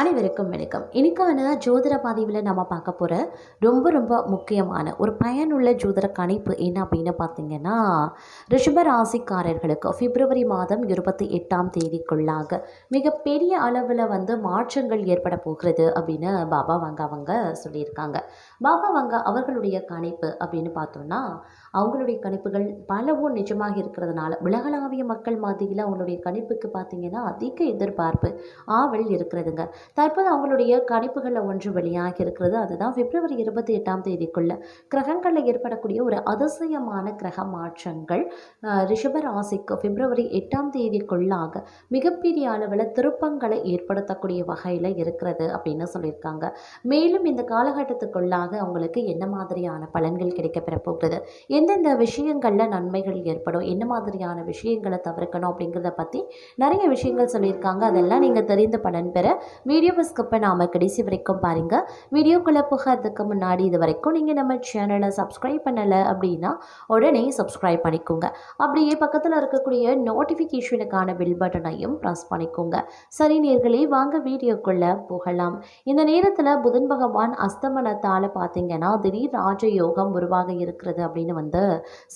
அனைவருக்கும் வணக்கம். இன்னைக்கான ஜோதிட பதிவில் நம்ம பார்க்க போகிற ரொம்ப ரொம்ப முக்கியமான ஒரு பயனுள்ள ஜோதிட கணிப்பு என்ன அப்படின்னு பார்த்தீங்கன்னா ரிஷப ராசிக்காரர்களுக்கு பிப்ரவரி மாதம் இருபத்தி எட்டாம் தேதிக்குள்ளாக மிகப்பெரிய அளவில் வந்து மாற்றங்கள் ஏற்பட போகிறது அப்படின்னு பாபா வங்க அவங்க சொல்லியிருக்காங்க. பாபா வங்க அவர்களுடைய கணிப்பு அப்படின்னு பார்த்தோம்னா அவங்களுடைய கணிப்புகள் பலவும் நிஜமாக இருக்கிறதுனால உலகளாவிய மக்கள் மத்தியில் அவங்களுடைய கணிப்புக்கு பார்த்தீங்கன்னா அதிக எதிர்பார்ப்பு ஆவல் இருக்கிறதுங்க. தற்போது அவங்களுடைய கணிப்புகளில் ஒன்று வெளியாகி இருக்கிறது. அதுதான் பிப்ரவரி இருபத்தி எட்டாம் தேதிக்குள்ள கிரகங்களில் ஏற்படக்கூடிய ஒரு அதிசயமான கிரக மாற்றங்கள். அஹ், ரிஷப ராசிக்கு பிப்ரவரி எட்டாம் தேதிக்குள்ளாக மிகப்பெரிய அளவில் திருப்பங்களை ஏற்படுத்தக்கூடிய வகையில் இருக்கிறது அப்படின்னு சொல்லியிருக்காங்க. மேலும் இந்த காலகட்டத்துக்குள்ளாக அவங்களுக்கு என்ன மாதிரியான பலன்கள் கிடைக்கப்பெற போகிறது எந்தெந்த விஷயங்களில் நன்மைகள் ஏற்படும்? என்ன மாதிரியான விஷயங்களை தவிர்க்கணும் அப்படிங்கிறத பற்றி நிறைய விஷயங்கள் சொல்லியிருக்காங்க. அதெல்லாம் நீங்கள் தெரிந்து பலன் பெற வீடியோவை ஸ்கிப் பண்ணாமல் கடைசி வரைக்கும் பாருங்கள் வீடியோக்குள்ளே போகிறதுக்கு முன்னாடி இது வரைக்கும் நீங்கள் நம்ம சேனலை சப்ஸ்கிரைப் பண்ணலை அப்படின்னா உடனே சப்ஸ்கிரைப் பண்ணிக்கோங்க. அப்படியே பக்கத்தில் இருக்கக்கூடிய நோட்டிஃபிகேஷனுக்கான பில் பட்டனையும் ப்ரெஸ் பண்ணிக்கோங்க. சரி நேர்களே வாங்க வீடியோக்குள்ளே போகலாம். இந்த நேரத்தில் புதன் பகவான் அஸ்தமனத்தால் பார்த்தீங்கன்னா திடீர் ராஜயோகம் உருவாக இருக்கிறது அப்படின்னு வந்து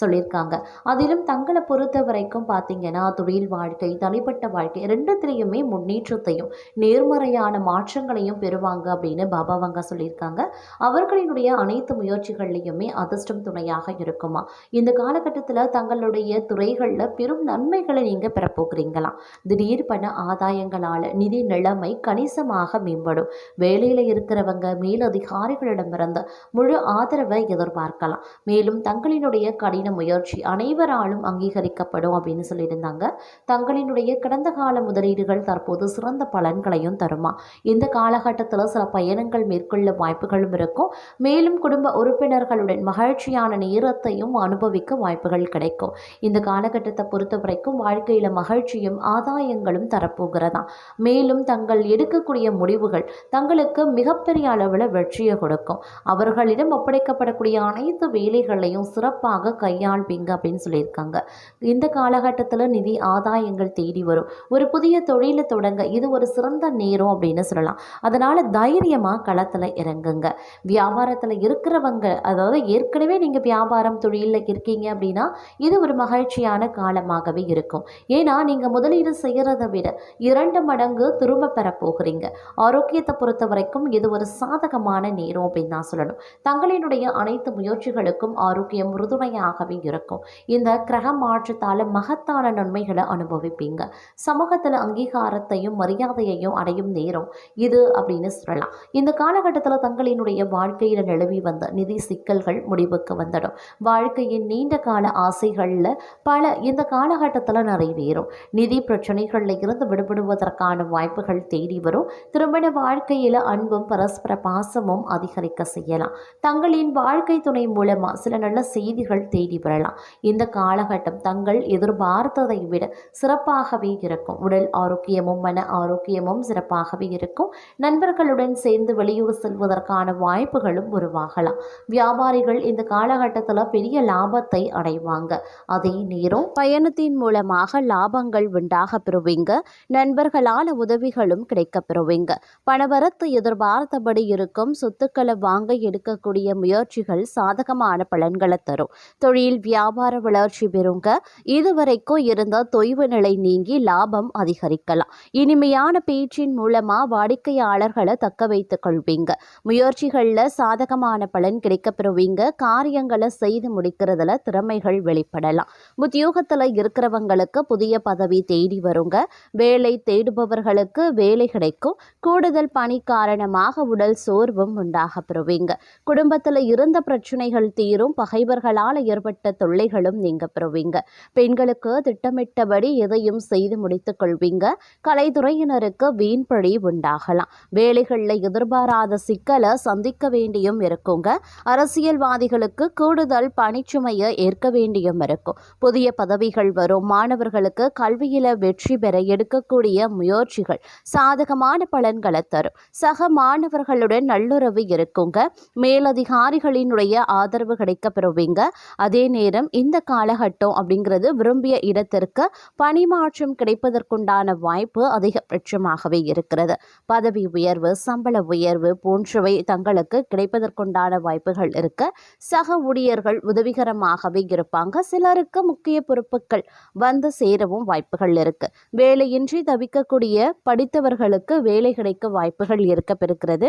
சொல்லியிருக்காங்க. அதிலும் தங்களை பொறுத்த வரைக்கும் பார்த்தீங்கன்னா தொழில் வாழ்க்கை தனிப்பட்ட வாழ்க்கை ரெண்டுத்திலையுமே முன்னேற்றத்தையும் நேர்மறையான மாற்றங்களையும் பெறுவாங்க அப்படின்னு பாபா வங்கா சொல்லியிருக்காங்க. அவர்களினுடைய அனைத்து முயற்சிகள்லையுமே அதிர்ஷ்டம் துணையாக இருக்குமா? இந்த காலகட்டத்தில் தங்களுடைய துறைகளில் பெரும் நன்மைகளை நீங்கள் பெறப்போகிறீங்களாம் திடீர் பண ஆதாயங்களால் நிதி நிலைமை கணிசமாக மேம்படும். வேலையில் இருக்கிறவங்க மேலதிகாரிகளிடமிருந்து முழு ஆதரவை எதிர்பார்க்கலாம். மேலும் தங்களினுடைய கடின முயற்சி அனைவராலும் அங்கீகரிக்கப்படும் அப்படின்னு சொல்லியிருந்தாங்க. தங்களினுடைய கடந்த கால முதலீடுகள் தற்போது சிறந்த பலன்களையும் தருமா? இந்த காலகட்டத்தில் சில பயணங்கள் மேற்கொள்ள வாய்ப்புகளும் இருக்கும். மேலும் குடும்ப உறுப்பினர்களுடன் மகிழ்ச்சியான நேரத்தையும் அனுபவிக்க வாய்ப்புகள் கிடைக்கும். இந்த காலகட்டத்தை பொறுத்த வரைக்கும் வாழ்க்கையில் மகிழ்ச்சியும் ஆதாயங்களும் தரப்போகிறதா? மேலும் தங்கள் எடுக்கக்கூடிய முடிவுகள் தங்களுக்கு மிகப்பெரிய அளவில் வெற்றியை கொடுக்கும். அவர்களிடம் ஒப்படைக்கப்படக்கூடிய அனைத்து வேலைகளையும் சிறப்பாக கையாள்வீங்க அப்படின்னு சொல்லியிருக்காங்க. இந்த காலகட்டத்தில் நிதி ஆதாயங்கள் தேடி வரும். ஒரு புதிய தொழிலை தொடங்க இது ஒரு சிறந்த நேரம் அப்படின்னு சொல்லலாம். அதனால் தைரியமாக களத்தில் இறங்குங்க. வியாபாரத்தில் இருக்கிறவங்க அதாவது ஏற்கனவே நீங்கள் வியாபாரம் தொழிலில் இருக்கீங்க அப்படின்னா இது ஒரு மகிழ்ச்சியான காலமாகவே இருக்கும். ஏன்னா நீங்கள் முதலீடு செய்கிறத விட இரண்டு மடங்கு திரும்ப பெற போகிறீங்க. ஆரோக்கியத்தை பொறுத்த வரைக்கும் இது ஒரு சாதகமான நேரம் அப்படின்னு தான் சொல்லணும். தங்களினுடைய அனைத்து முயற்சிகளுக்கும் ஆரோக்கியம் உறுதுணையாகவே இருக்கும். இந்த கிரக மாற்றத்தால் மகத்தான நன்மைகளை அனுபவிப்பீங்க. சமூகத்தில் அங்கீகாரத்தையும் மரியாதையையும் அடையும் நேரம் இது அப்படின்னு சொல்லலாம். இந்த காலகட்டத்தில் தங்களினுடைய வாழ்க்கையில் நிலவி வந்த நிதி சிக்கல்கள் முடிவுக்கு வந்துடும். வாழ்க்கையின் நீண்ட கால ஆசைகளில் பல இந்த காலகட்டத்தில் நிறைவேறும். நிதி பிரச்சனைகளில் இருந்து விடுபடுவதற்கான வாய்ப்புகள் தேடி வரும். திருமண வாழ்க்கையில் அன்பும் பரஸ்பர பாசமும் அதிகரிக்க செய்யலாம். தங்களின் வாழ்க்கை துணை மூலமாக சில நல்ல செய்திகள் தேடி வரலாம். இந்த காலகட்டம் தங்கள் எதிர்பார்த்ததை விட சிறப்பாகவே இருக்கும். உடல் ஆரோக்கியமும் மன ஆரோக்கியமும் சிறப்பாக சிறப்பாகவே இருக்கும். நண்பர்களுடன் சேர்ந்து வெளியூர் செல்வதற்கான வாய்ப்புகளும் உருவாகலாம். வியாபாரிகள் இந்த காலகட்டத்தில் பெரிய லாபத்தை அடைவாங்க. அதே நேரம் பயணத்தின் மூலமாக லாபங்கள் உண்டாக பெறுவீங்க. நண்பர்களால் உதவிகளும் கிடைக்க பெறுவீங்க. பணவரத்து எதிர்பார்த்தபடி இருக்கும். சொத்துக்களை வாங்க எடுக்கக்கூடிய முயற்சிகள் சாதகமான பலன்களை தரும். தொழில் வியாபார வளர்ச்சி பெறுங்க. இதுவரைக்கும் இருந்த தொய்வு நிலை நீங்கி லாபம் அதிகரிக்கலாம். இனிமையான பேச்சின் மூலமாக வாடிக்கையாளர்களை தக்க வைத்து கொள்வீங்க. முயற்சிகளில் சாதகமான பலன் கிடைக்கப்பெறுவீங்க காரியங்களை செய்து முடிக்கிறதுல திறமைகள் வெளிப்படலாம். உத்தியோகத்தில் இருக்கிறவங்களுக்கு புதிய பதவி தேடி வருங்க. வேலை தேடுபவர்களுக்கு வேலை கிடைக்கும். கூடுதல் பணி காரணமாக உடல் சோர்வும் உண்டாக பெறுவீங்க. குடும்பத்தில் இருந்த பிரச்சனைகள் தீரும். பகைவர்களால் ஏற்பட்ட தொல்லைகளும் நீங்க பெறுவீங்க. பெண்களுக்கு திட்டமிட்டபடி எதையும் செய்து முடித்துக் கொள்வீங்க. கலைத்துறையினருக்கு வீண்பழி உண்டாகலாம். வேலைகளில் எதிர்பாராத சிக்கலை சந்திக்க வேண்டியும் இருக்குங்க அரசியல்வாதிகளுக்கு கூடுதல் பணிச்சுமையை ஏற்க வேண்டியும் இருக்கும். புதிய பதவிகள் வரும். மாணவர்களுக்கு கல்வியில் வெற்றி பெற எடுக்கக்கூடிய முயற்சிகள் சாதகமான பலன்களை தரும். சக மாணவர்களுடன் நல்லுறவு இருக்குங்க மேலதிகாரிகளினுடைய ஆதரவு கிடைக்க பெறுவீங்க அதே நேரம் இந்த காலகட்டம் அப்படிங்கிறது விரும்பிய இடத்திற்கு பணிமாற்றம் கிடைப்பதற்குண்டான வாய்ப்பு அதிகபட்சமாகவே இருக்கிறது. இருக்கிறது பதவி உயர்வு சம்பள உயர்வு போன்றவை தங்களுக்கு கிடைப்பதற்குண்டான வாய்ப்புகள் இருக்க சக ஊழியர்கள் உதவிகரமாகவே இருப்பாங்க. சிலருக்கு முக்கிய பொறுப்புகள் வந்து சேரவும் வாய்ப்புகள் இருக்கு. வேலையின்றி தவிக்கக்கூடிய படித்தவர்களுக்கு வேலை கிடைக்க வாய்ப்புகள் இருக்க பெறுகிறது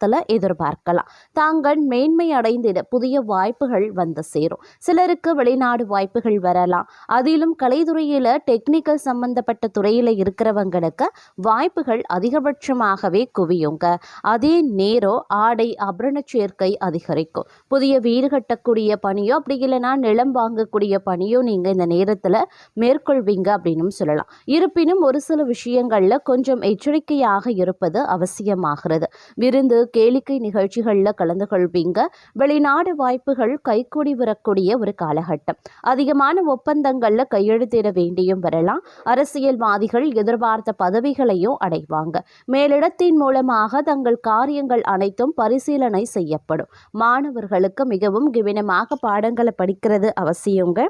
எதிர்பார்க்கலாம். தாங்கள் மேன்மை அடைந்திட புதிய வாய்ப்புகள் வந்து சேரும். சிலருக்கு வெளிநாடு வாய்ப்புகள் வரலாம். அதிலும் கலைத்துறையில் டெக்னிக்கல் சம்பந்தப்பட்ட துறையில் இருக்கிறவங்களுக்கு வாய்ப்புகள் அதிகபட்சமாகவே குவியுங்க. அதே நேரம் ஆடை அபரண சேர்க்கை அதிகரிக்கும். புதிய வீடு கட்டக்கூடிய பணியோ அப்படி இல்லைன்னா நிலம் வாங்கக்கூடிய பணியோ நீங்கள் இந்த நேரத்தில் மேற்கொள்வீங்க அப்படின்னு சொல்லலாம். இருப்பினும் ஒரு சில விஷயங்களில் கொஞ்சம் எச்சரிக்கையாக இருப்பது அவசியமாகிறது. விருந்து கேளிக்கை நிகழ்ச்சிகளில் கலந்து கொள்வீங்க. வெளிநாடு வாய்ப்புகள் கைக்கூடி வரக்கூடிய ஒரு காலகட்டம். அதிகமான ஒப்பந்தங்களில் கையெழுத்திட வேண்டியும் வரலாம். அரசியல்வாதிகள் எதிர்பார்த்த பதவிகளையும் அடைவாங்க. மேலிடத்தின் மூலமாக தங்கள் காரியங்கள் அனைத்தும் பரிசீலனை செய்யப்படும். மாணவர்களுக்கு மிகவும் கவனமாக பாடங்களை படிக்கிறது அவசியங்க.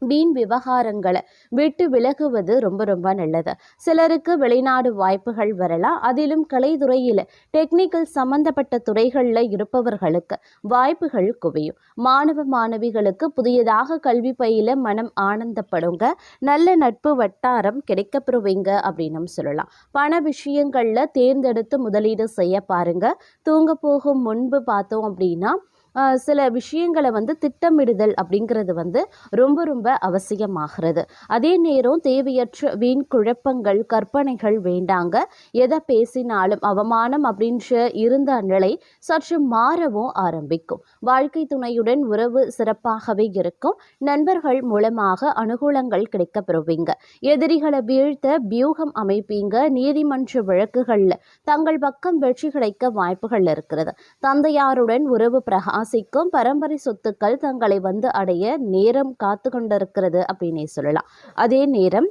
வீண் விவகாரங்களை விட்டு விலகுவது ரொம்ப ரொம்ப நல்லது. சிலருக்கு வெளிநாடு வாய்ப்புகள் வரலாம். அதிலும் கலைத்துறையில் டெக்னிக்கல் சம்பந்தப்பட்ட துறைகளில் இருப்பவர்களுக்கு வாய்ப்புகள் குவியும். மாணவ மாணவிகளுக்கு புதியதாக கல்வி பயில மனம் ஆனந்தப்படுங்க. நல்ல நட்பு வட்டாரம் கிடைக்கப்பெறுவீங்க அப்படின்னு சொல்லலாம். பண விஷயங்களில் தேர்ந்தெடுத்து முதலீடு செய்ய பாருங்க. தூங்க போகும் முன்பு பார்த்தோம் அப்படின்னா சில விஷயங்களை வந்து திட்டமிடுதல் அப்படிங்கிறது வந்து ரொம்ப ரொம்ப அவசியமாகிறது. அதே நேரம் தேவையற்ற வீண் குழப்பங்கள் கற்பனைகள் வேண்டாங்க. எதை பேசினாலும் அவமானம் அப்படின்ற இருந்த நிலை சற்று மாறவும் ஆரம்பிக்கும். வாழ்க்கை துணையுடன் உறவு சிறப்பாகவே இருக்கும். நண்பர்கள் மூலமாக அனுகூலங்கள் கிடைக்க பெறுவீங்க எதிரிகளை வீழ்த்த வியூகம் அமைப்பீங்க. நீதிமன்ற வழக்குகளில் தங்கள் பக்கம் வெற்றி கிடைக்க வாய்ப்புகள் இருக்கிறது. தந்தையாருடன் உறவு பிரகா பிரகாசிக்கும் பரம்பரை சொத்துக்கள் தங்களை வந்து அடைய நேரம் காத்து கொண்டிருக்கிறது அப்படின்னே சொல்லலாம். அதே நேரம்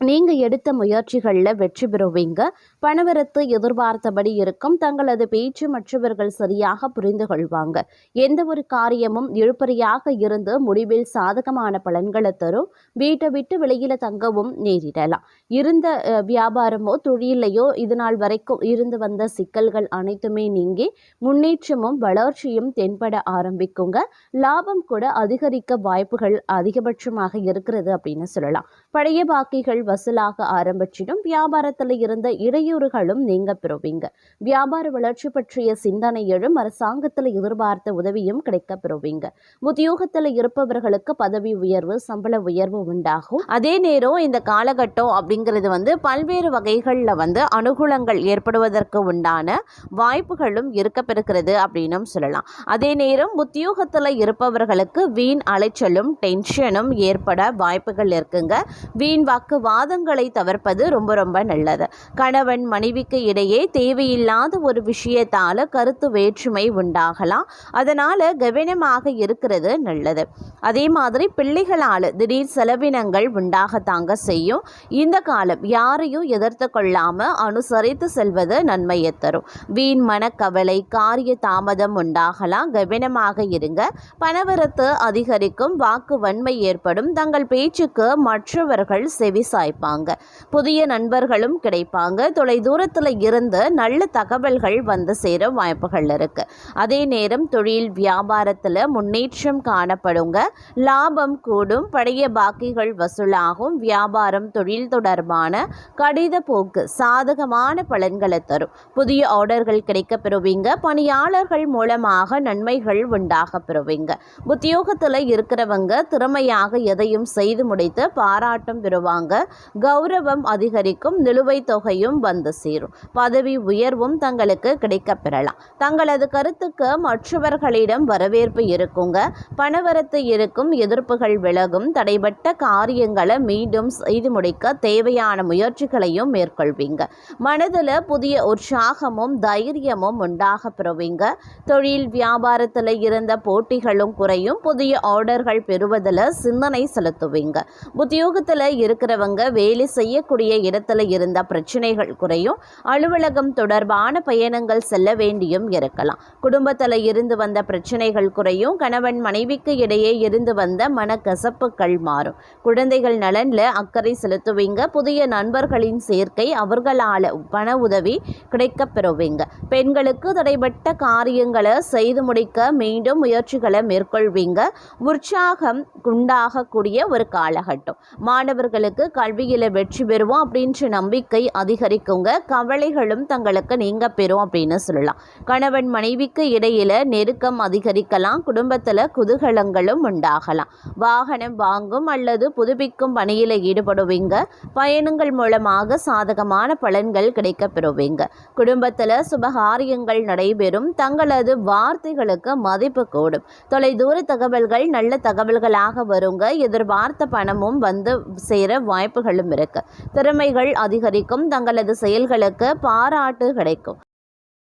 நீங்கள் எடுத்த முயற்சிகளில் வெற்றி பெறுவீங்க. பணவரத்து எதிர்பார்த்தபடி இருக்கும். தங்களது பேச்சு மற்றவர்கள் சரியாக புரிந்து கொள்வாங்க. எந்த ஒரு காரியமும் இழுப்பறியாக இருந்து முடிவில் சாதகமான பலன்களை தரும். வீட்டை விட்டு வெளியில தங்கவும் நேரிடலாம். இருந்த வியாபாரமோ தொழிலையோ இது நாள் வரைக்கும் இருந்து வந்த சிக்கல்கள் அனைத்துமே நீங்கி முன்னேற்றமும் வளர்ச்சியும் தென்பட ஆரம்பிக்குங்க. லாபம் கூட அதிகரிக்க வாய்ப்புகள் அதிகபட்சமாக இருக்கிறது அப்படின்னு சொல்லலாம். பழைய பாக்கிகள் வசூலாக ஆரம்பிச்சிடும். வியாபாரத்தில் இருந்த இடையூறுகளும் நீங்க பெறுவீங்க. வியாபார வளர்ச்சி பற்றிய சிந்தனை எழும் அரசாங்கத்தில் எதிர்பார்த்த உதவியும் கிடைக்க பெறுவீங்க. உத்தியோகத்தில் இருப்பவர்களுக்கு பதவி உயர்வு சம்பள உயர்வு உண்டாகும். அதே நேரம் இந்த காலகட்டம் அப்படிங்கிறது வந்து பல்வேறு வகைகளில் வந்து அனுகூலங்கள் ஏற்படுவதற்கு உண்டான வாய்ப்புகளும் இருக்க பெறுகிறது அப்படின்னும் சொல்லலாம். அதே நேரம் உத்தியோகத்தில் இருப்பவர்களுக்கு வீண் அலைச்சலும் டென்ஷனும் ஏற்பட வாய்ப்புகள் இருக்குங்க. வீண் வாக்குவாதங்களை தவிர்ப்பது ரொம்ப ரொம்ப நல்லது. கணவன் மனைவிக்கு இடையே தேவையில்லாத ஒரு விஷயத்தால கருத்து வேற்றுமை உண்டாகலாம். அதனால கவனமாக இருக்கிறது நல்லது. அதே மாதிரி பிள்ளைகளால் திடீர் செலவினங்கள் உண்டாகத்தாங்க செய்யும். இந்த காலம் யாரையும் எதிர்த்து கொள்ளாம அனுசரித்து செல்வது நன்மையை தரும். வீண் மனக்கவலை காரிய தாமதம் உண்டாகலாம். கவனமாக இருங்க. பணவரத்து அதிகரிக்கும். வாக்கு வன்மை ஏற்படும். தங்கள் பேச்சுக்கு மற்றவர்கள் செவி சாய்ப்பாங்க. புதிய நண்பர்களும் கிடைப்பாங்க. தொலை தூரத்தில் இருந்து நல்ல தகவல்கள் வந்து சேர வாய்ப்புகள் இருக்கு. அதே நேரம் தொழில் வியாபாரத்தில் முன்னேற்றம் காணப்படுங்க. லாபம் கூடும். பழைய பாக்கிகள் வசூலாகும். வியாபாரம் தொழில் தொடர்பான கடித போக்கு சாதகமான பலன்களை தரும். புதிய ஆர்டர்கள் கிடைக்க பெறுவீங்க பணியாளர்கள் மூலமாக நன்மைகள் உண்டாக பெறுவீங்க உத்தியோகத்தில் இருக்கிறவங்க திறமையாக எதையும் செய்து முடித்து பாராட்டம் பெறுவாங்க. கௌரவம் அதிகரிக்கும். நிலுவைத் தொகையும் வந்து வந்து சேரும். பதவி உயர்வும் தங்களுக்கு கிடைக்கப் பெறலாம். தங்களது கருத்துக்கு மற்றவர்களிடம் வரவேற்பு இருக்குங்க. பணவரத்து இருக்கும் எதிர்ப்புகள் விலகும். தடைபட்ட காரியங்களை மீண்டும் செய்து முடிக்க தேவையான முயற்சிகளையும் மேற்கொள்வீங்க. மனதில் புதிய உற்சாகமும் தைரியமும் உண்டாக பெறுவீங்க. தொழில் வியாபாரத்தில் இருந்த போட்டிகளும் குறையும். புதிய ஆர்டர்கள் பெறுவதில் சிந்தனை செலுத்துவீங்க. உத்தியோகத்தில் இருக்கிறவங்க வேலை செய்யக்கூடிய இடத்துல இருந்த பிரச்சனைகள் குறையும். அலுவலகம் தொடர்பான பயணங்கள் செல்ல வேண்டியும் இருக்கலாம். குடும்பத்தில் இருந்து வந்த பிரச்சனைகள் குறையும். கணவன் மனைவிக்கு இடையே இருந்து வந்த மனக்கசப்புகள் மாறும். குழந்தைகள் நலனில் அக்கறை செலுத்துவீங்க. புதிய நண்பர்களின் சேர்க்கை அவர்களால் பண உதவி கிடைக்க பெறுவீங்க. பெண்களுக்கு தடைப்பட்ட காரியங்களை செய்து முடிக்க மீண்டும் முயற்சிகளை மேற்கொள்வீங்க. உற்சாகம் உண்டாகக்கூடிய ஒரு காலகட்டம். மாணவர்களுக்கு கல்வியில் வெற்றி பெறுவோம் அப்படின்ற நம்பிக்கை அதிகரிக்கும். அதிகரிக்குங்க கவலைகளும் தங்களுக்கு நீங்க பெறும் அப்படின்னு சொல்லலாம். கணவன் மனைவிக்கு இடையில நெருக்கம் அதிகரிக்கலாம் குடும்பத்தில் குதூகலங்களும் உண்டாகலாம். வாகனம் வாங்கும் அல்லது புதுப்பிக்கும் பணியில் ஈடுபடுவீங்க. பயணங்கள் மூலமாக சாதகமான பலன்கள் கிடைக்க பெறுவீங்க. குடும்பத்தில் சுபகாரியங்கள் நடைபெறும். தங்களது வார்த்தைகளுக்கு மதிப்பு கூடும். தொலைதூர தகவல்கள் நல்ல தகவல்களாக வருங்க. எதிர்பார்த்த பணமும் வந்து சேர வாய்ப்புகளும் இருக்கு. திறமைகள் அதிகரிக்கும். தங்களது செயல்களுக்கு பாராட்டு கிடைக்கும்.